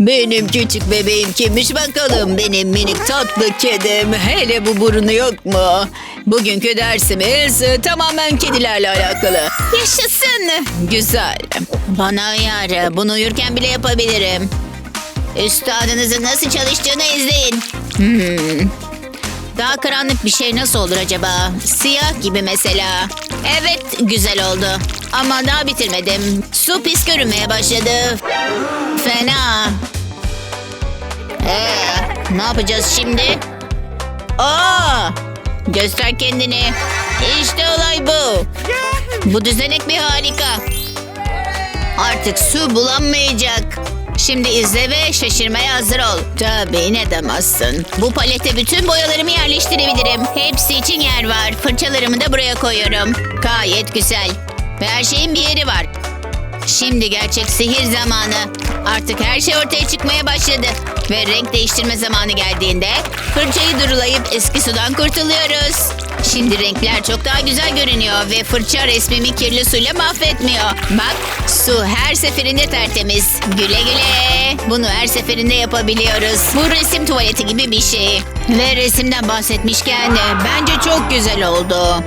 Benim küçük bebeğim kimmiş bakalım benim minik tatlı kedim. Hele bu burnu yok mu? Bugünkü dersimiz e, tamamen kedilerle alakalı. Yaşasın. Güzel. Bana uyar. Bunu uyurken bile yapabilirim. Üstadınızın nasıl çalıştığını izleyin. Hmm. Daha karanlık bir şey nasıl olur acaba? Siyah gibi mesela. Evet, güzel oldu. Ama daha bitirmedim. Su pis görünmeye başladı. Fena. Ee, ne yapacağız şimdi? Aa! Göster kendini. İşte olay bu. Bu düzenek bir harika. Artık su bulanmayacak. Şimdi izle ve şaşırmaya hazır ol. Tabii ne demezsin. Bu palete bütün boyalarımı yerleştirebilirim. Hepsi için yer var. Fırçalarımı da buraya koyuyorum. Gayet güzel. Ve her şeyin bir yeri var. Şimdi gerçek sihir zamanı. Artık her şey ortaya çıkmaya başladı. Ve renk değiştirme zamanı geldiğinde fırçayı durulayıp eski sudan kurtuluyoruz. Şimdi renkler çok daha güzel görünüyor ve fırça resmimi kirli suyla mahvetmiyor. Bak su her seferinde tertemiz. Güle güle. Bunu her seferinde yapabiliyoruz. Bu resim tuvaleti gibi bir şey. Ve resimden bahsetmişken de bence çok güzel oldu.